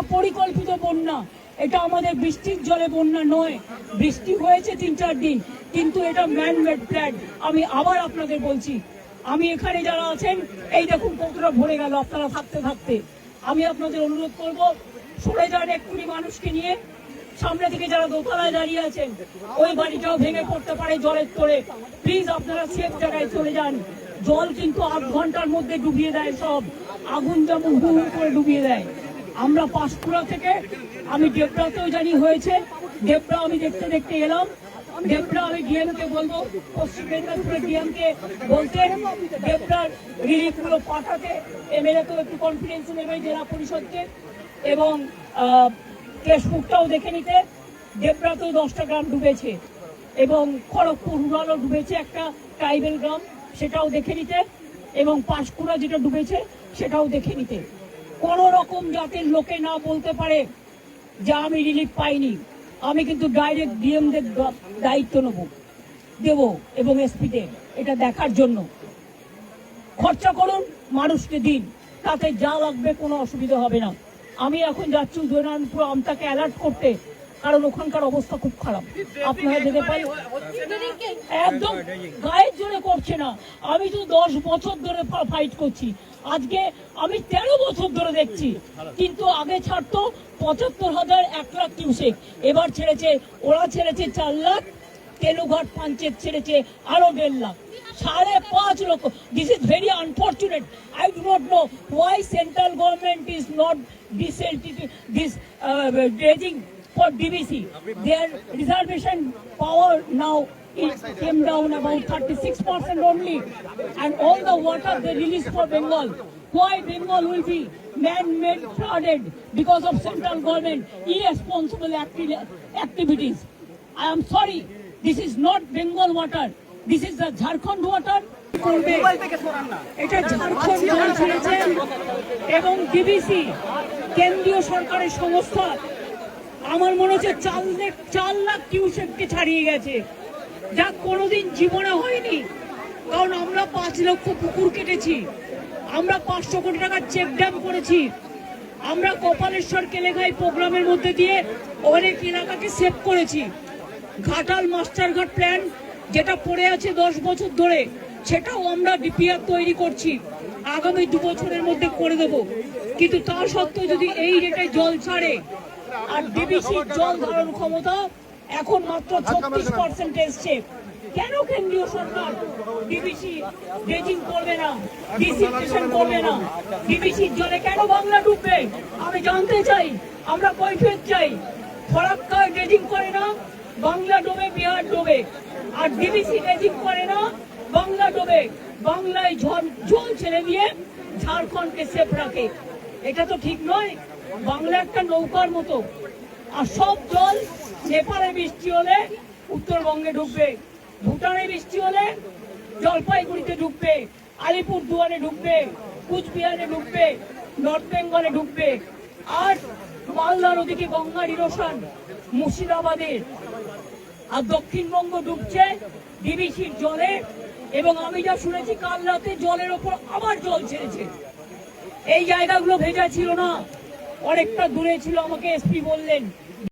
এটা পরিকল্পিত বন্যা। এটা আমাদের বৃষ্টির জলে বন্যা নয়। বৃষ্টি হয়েছে তিন চার দিন, কিন্তু এটা ম্যানমেড প্ল্যান আমি আবার আপনাদের বলছি, আমি এখানে যারা আছেন, এই দেখুন কতটা ভরে গেল আপনারা থাকতে থাকতে আমি আপনাদের অনুরোধ করব, সরে যান এক্ষুনি মানুষকে নিয়ে। সামনে থেকে যারা দোতলায় দাঁড়িয়ে আছেন, ওই বাড়িটাও ভেঙে পড়তে পারে জলের তোরে প্লিজ আপনারা সেফ জায়গায় চলে যান। জল কিন্তু আধ ঘণ্টার মধ্যে ডুবিয়ে দেয় সব। আগুন যেমন হু করে ডুবিয়ে দেয়। আমরা পাঁশকুড়া থেকে, আমি ডেবরাতেও জানি হয়েছে। ডেবরা আমি দেখতে দেখতে এলাম। ডেবরা আমি ডিএম কে বলব, পশ্চিম মেদিনীপুরের ডিএম কে বলতে, ডেবরার রিলিফগুলো পাঠাতে, এমএলএ তো একটু কনফিডেন্স নেবে জেলা পরিষদকে, এবং কেশমুখটাও দেখে নিতে, ডেবরাতেও দশটা গ্রাম ডুবেছে, এবং খড়গপুর রুরালও ডুবেছে একটা ট্রাইবেল গ্রাম, সেটাও দেখে নিতে, এবং পাঁশকুড়া যেটা ডুবেছে, সেটাও দেখে নিতে। কোন রকম জাতের লোকে না বলতে পারে যে আমি রিলিফ পাইনি। আমি কিন্তু ডাইরেক্ট ডিএমদের দায়িত্ব নেব, দেব এবং এসপিতে এটা দেখার জন্য। খরচা করুন, মানুষকে দিন। তাতে যা লাগবে কোনো অসুবিধা হবে না। আমি এখন যাচ্ছি উদয়নারায়ণপুর আমটাকে অ্যালার্ট করতে, কারণ ওখানকার অবস্থা খুব খারাপ। আপনারা যেতে পারেন, একদম গায়ের জোরে করছে না। আমি তো দশ বছর ধরে ফাইট করছি। আজকে আমি তেরো বছর ধরে দেখছি। কিন্তু আগে ছাড়তো পঁচাত্তর হাজার এক লাখ কিউসেক। এবার ছেড়েছে, ওরা ছেড়েছে চার লাখ, তেলুঘাট পাঞ্চেত ছেড়েছে আরও দেড় লাখ। সাড়ে পাঁচ লক্ষ। This is very unfortunate I do not know why central government is not this dredging for DBC. Their reservation power now is came down about 36% only. And all the water they release for Bengal. Why Bengal will be man-made flooded because of central government irresponsible acti- activities. I am sorry, this is not Bengal water. This is the Jharkhand water. এটা ঝাড়খণ্ড এবং DBC কেন্দ্রীয় সরকারের সংস্থা আমার মনে হচ্ছে চার লাখ চার লাখ কিউসেককে ছাড়িয়ে গেছে। যা কোনোদিন জীবনে হয়নি। কারণ আমরা পাঁচ লক্ষ পুকুর কেটেছি। আমরা পাঁচশো কোটি টাকার চেক ড্যাম করেছি। আমরা কপালেশ্বর কেলেঘাই প্রোগ্রামের মধ্যে দিয়ে অনেক এলাকাকে সেভ করেছি। ঘাটাল মাস্টারঘাট প্ল্যান যেটা পড়ে আছে দশ বছর ধরে, সেটাও আমরা ডিপিআর তৈরি করছি। আগামী দু বছরের মধ্যে করে দেব। কিন্তু তা সত্ত্বেও যদি এই রেটে জল ছাড়ে আর ডিবিসির জল ধারণ ক্ষমতা এখন মাত্র ছত্রিশ পার্সেন্ট এসছে। কেন কেন্দ্রীয় সরকার ডিবিসি ড্রেজিং করবে না? করবে না? ডিবিসির জলে কেন বাংলা ডুববে? আমি জানতে চাই আমরা কৈফিয়ত চাই। ফরাক্কা ড্রেজিং করে না বাংলা ডোবে বিহার ডোবে। আর ডিবিসি ড্রেজিং করে না বাংলা ডোবে। বাংলায় ঝড় জল ছেড়ে দিয়ে ঝাড়খণ্ডকে সেফ রাখে। এটা তো ঠিক নয়। বাংলা একটা নৌকার মতো। আর সব জল নেপালে বৃষ্টি হলে উত্তরবঙ্গে ঢুকবে। ভুটানে বৃষ্টি হলে জলপাইগুড়িতে ঢুকবে। আলিপুর দুয়ারে ঢুকবে। কুচবিহারে ঢুকবে। নর্থ বেঙ্গলে ঢুকবে। আর মালদার ওদিকে গঙ্গার ইরোশন মুর্শিদাবাদের। আর দক্ষিণবঙ্গ ডুবছে ডিবিসির জলে। এবং আমি যা শুনেছি, কাল রাতে জলের ওপর আবার জল ছেড়েছে। এই জায়গাগুলো ভেজা ছিল না। অনেকটা দূরে ছিল আমাকে এসপি বললেন।